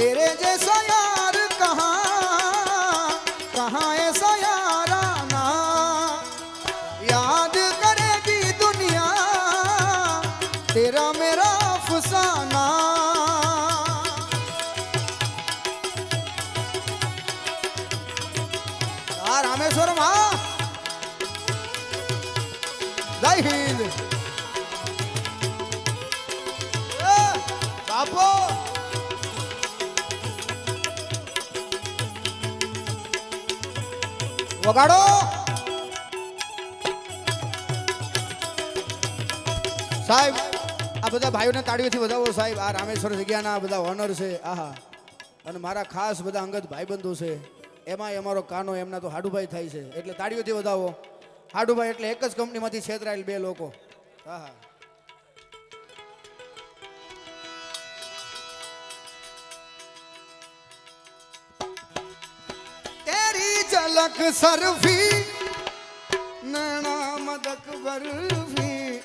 तेरे जैसा यार कहाँ कहाँ ऐसा याराना याद करेगी दुनिया तेरा मेरा अफसाना रामेश्वर माँ जय हिंद बापू વગાડો. સાહેબ, આ બધા ભાઈઓને તાળીઓથી વધાવો. સાહેબ, આ રામેશ્વર જગ્યાના બધા ઓનર છે. આહા. અને મારા ખાસ બધા અંગત ભાઈબંધો છે. એમાંય અમારો કાનો એમના તો હાડુભાઈ થાય છે. એટલે તાળીઓથી વધાવો. હાડુભાઈ એટલે એક જ કંપનીમાંથી છેતરાયેલ બે લોકો. આહા. તેરી સરફી નૈણા મદક બરફી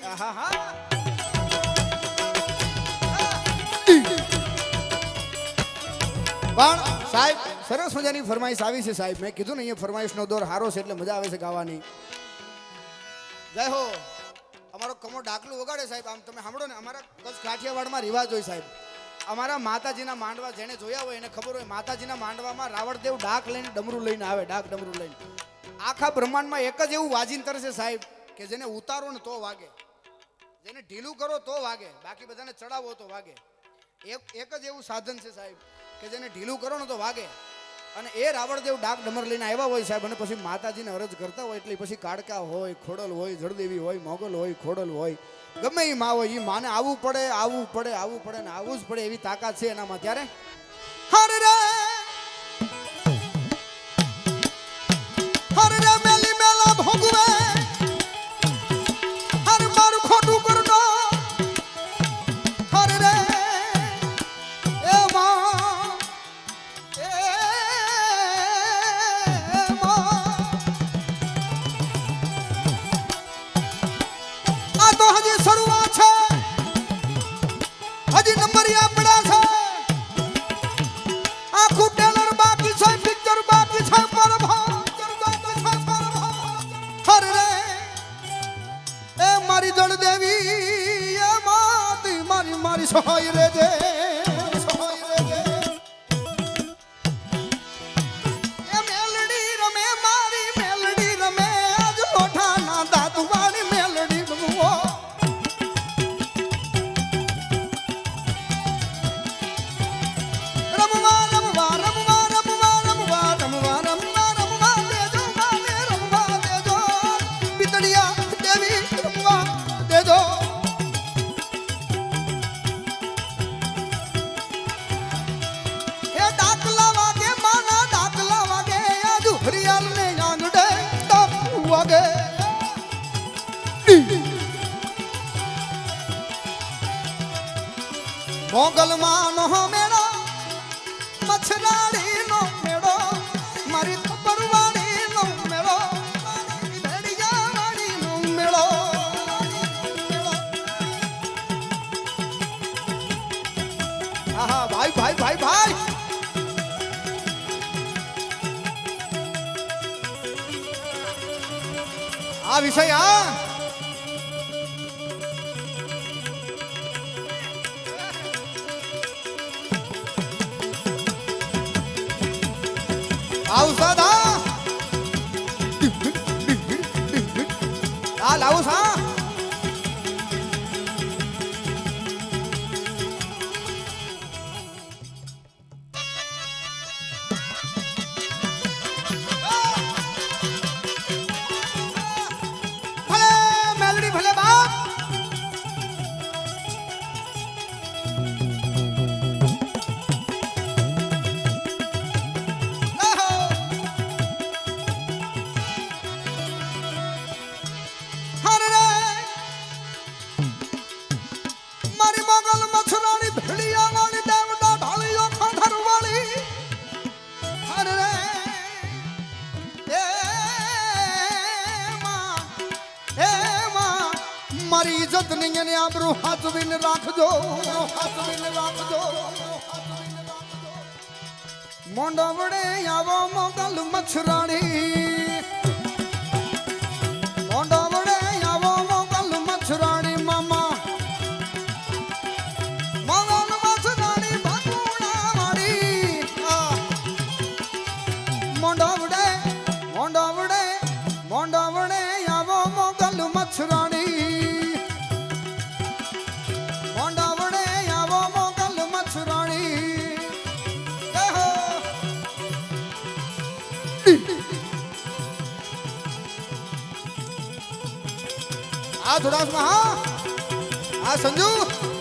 પણ સાહેબ સરસ મજાની ફરમાઈશ આવી છે, સાહેબ. મેં કીધું ને, અહીંયા ફરમાઈશનો દોર હારો છે એટલે મજા આવે છે ગાવાની. જય હો. અમારો કમો ડાકલું વગાડે સાહેબ. આમ તમે સાંભળો ને, અમારા કચ્છ કાઠિયાવાડમાં રિવાજ હોય સાહેબ. અમારા માતાજીના માંડવા જેને જોયા હોય એને ખબર હોય, માતાજીના માંડવામાં રાવણદેવ ડાક લઈને ડમરું લઈને આવે, ડાક ડમરું લઈને. આખા બ્રહ્માંડમાં એક જ એવું વાજિંતર છે સાહેબ, કે જેને ઉતારો ને તો વાગે. જેને ઢીલું કરો તો વાગે, બાકી બધાને ચડાવો તો વાગે. એક એક જ એવું સાધન છે સાહેબ, કે જેને ઢીલું કરો ને તો વાગે. અને એ રાવણદેવ ડાક ડમર લઈને આવ્યા હોય સાહેબ, અને પછી માતાજીને અરજ કરતા હોય, એટલે પછી કાડકા હોય, ખોડલ હોય, જળદેવી હોય, મોગલ હોય, ખોડલ હોય ગમે એ માં એ માને આવવું પડે આવવું પડે આવવું પડે ને આવવું જ પડે એવી તાકાત છે એનામાં. ત્યારે? હર માનો મેળો મછરાડી નો મેળો, મારી પરવાડી નો મેળો ભેડિયા વાડી નો મેળો. આહા, ભાઈ ભાઈ ભાઈ ભાઈ. આ વિષય આ આવસાદ મારી ઇજ્જત નહીં અને આબરું હાથવીને રાખજો. હાથવીને રાખજો. મોંડવડે આવો મોગલ મચ્છરાણી. હા થોડા હા. હા સંજુ.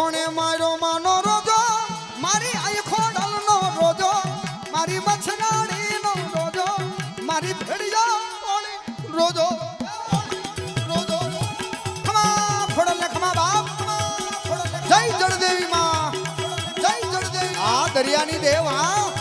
કોણે મારો માનો રોજો? મારી આંખોડલ નો રોજો. મારી મચ્છરાણી નો રોજો. મારી ભેડિયા રોજો? દરિયાની દેવ હા.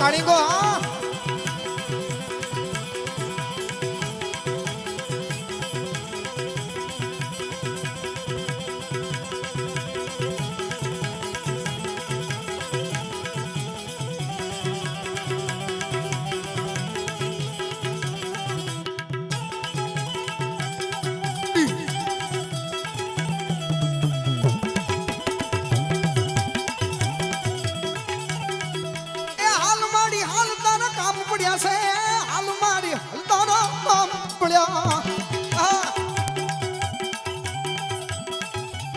તાણી ગો